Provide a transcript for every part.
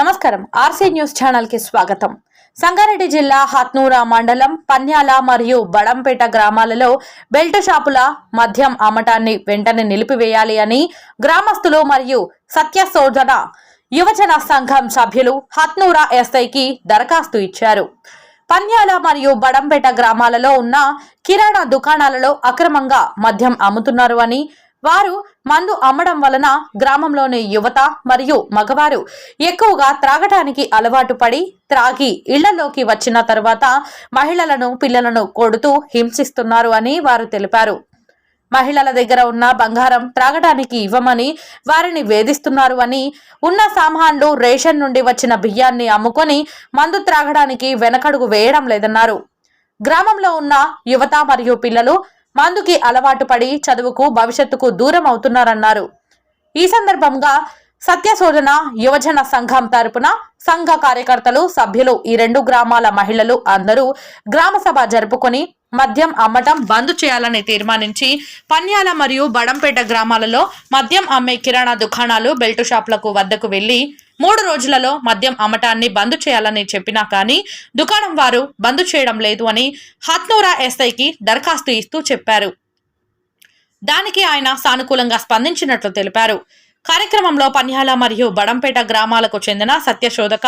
నమస్కారం. RC news ఛానల్కి స్వాగతం. సంగారెడ్డి జిల్లా హత్నూరా మండలం పన్యాల మరియు బడంపేట గ్రామాలలో బెల్ట్ షాపుల మద్యం అమ్మటాన్ని వెంటనే నిలిపివేయాలి అని గ్రామస్తులు మరియు సత్యశోధన యువజన సంఘం సభ్యులు హత్నూరా ఎస్ఐకి దరఖాస్తు ఇచ్చారు. పన్యాల మరియు బడంపేట గ్రామాలలో ఉన్న కిరాణా దుకాణాలలో అక్రమంగా మద్యం అమ్ముతున్నారు అని వారు మందు అమ్మడం వలన గ్రామంలోని యువత మరియు మగవారు ఎక్కువగా త్రాగటానికి అలవాటు పడి త్రాగి ఇళ్ళలోకి వచ్చిన తర్వాత మహిళలను పిల్లలను కొడుతూ హింసిస్తున్నారు అని వారు తెలిపారు. మహిళల దగ్గర ఉన్న బంగారం త్రాగడానికి ఇవ్వమని వారిని వేధిస్తున్నారు అని ఉన్న సామాన్లు రేషన్ నుండి వచ్చిన బియ్యాన్ని అమ్ముకొని మందు త్రాగడానికి వెనకడుగు వేయడం లేదన్నారు. గ్రామంలో ఉన్న యువత మరియు పిల్లలు మందుకి అలవాటు పడి చదువుకు భవిష్యత్తుకు దూరం అవుతున్నారన్నారు. ఈ సందర్భంగా సత్యశోధన యువజన సంఘం తరపున సంఘ కార్యకర్తలు సభ్యులు ఈ రెండు గ్రామాల మహిళలు అందరూ గ్రామ సభ జరుపుకొని మద్యం అమ్మటం బంద్ చేయాలని తీర్మానించి పన్యాల మరియు బడంపేట గ్రామాలలో మద్యం అమ్మే కిరాణా దుకాణాలు బెల్టు షాపులకు వద్దకు వెళ్ళి మూడు రోజులలో మద్యం అమ్మటాన్ని బంద్ చేయాలని చెప్పినా కానీ దుకాణం వారు బంద్ చేయడం లేదు అని హత్నూరా ఎస్ఐకి దరఖాస్తు ఇస్తూ చెప్పారు. దానికి ఆయన సానుకూలంగా స్పందించినట్లు తెలిపారు. కార్యక్రమంలో పన్యాల మరియు బడంపేట గ్రామాలకు చెందిన సత్యశోధక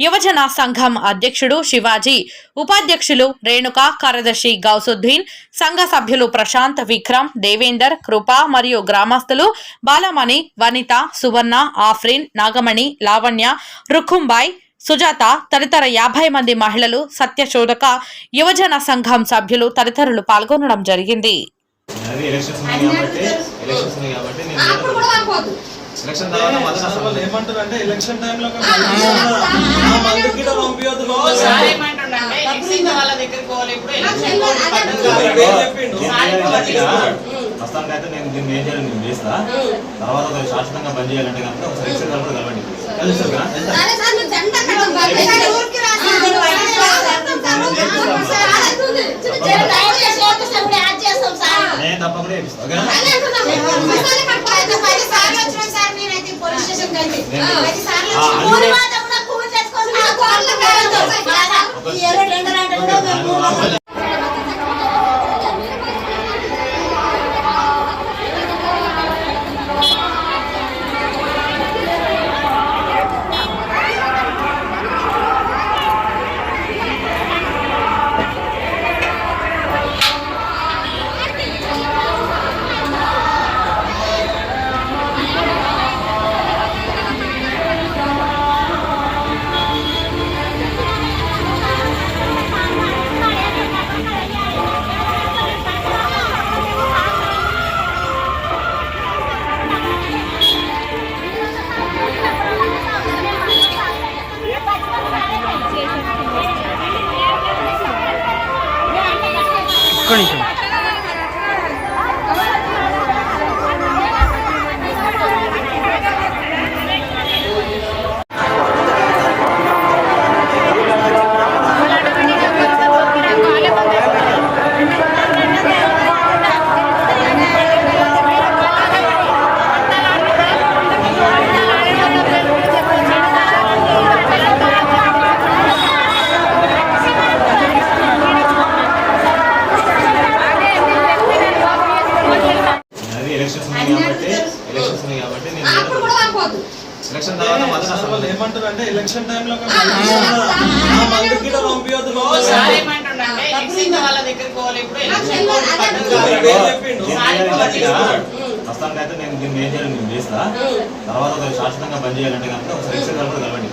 యువజన సంఘం అధ్యక్షుడు శివాజీ ఉపాధ్యక్షులు రేణుక కార్యదర్శి గౌసుద్దీన్ సంఘ సభ్యులు ప్రశాంత్ విక్రమ్ దేవేందర్ కృప మరియు గ్రామస్తులు బాలమణి వనిత సువర్ణ ఆఫ్రిన్ నాగమణి లావణ్య రుఖుంబాయ్ సుజాత తదితర యాభై మంది మహిళలు సత్యశోధక యువజన సంఘం సభ్యులు తదితరులు పాల్గొనడం జరిగింది. అది ఎలక్షన్స్ ఉన్నాయి కాబట్టి ఎలక్షన్స్ ఉన్నాయి కాబట్టి నేను ఎలక్షన్ తర్వాత మళ్ళీ నా వాళ్ళు సంబంధం ఏమంటారు అంటే ఎలక్షన్ టైంలో. మందుకి ఎలక్షన్ ప్రస్తుతానికి అయితే నేను దీన్ని ఏం చేయాలి నేను చేస్తా. తర్వాత శాశ్వతంగా బంద్ చేయాలంటే కనుక ఒకసారి కూడా కలవండి. ఎర్ర టెండర్ అంటే કણી છે ఎలక్షన్స్ ఉన్నాయి కాబట్టి నేను ఎలక్షన్ తర్వాత మళ్ళీ ఏమంటారు అంటే ఎలక్షన్ టైంలో చెప్పిండు. నేను దీన్ని ఏం చేయాలి నేను చేస్తా. తర్వాత శాశ్వతంగా బంద్ చేయాలంటే కనుక వాళ్ళు కూడా కలవండి.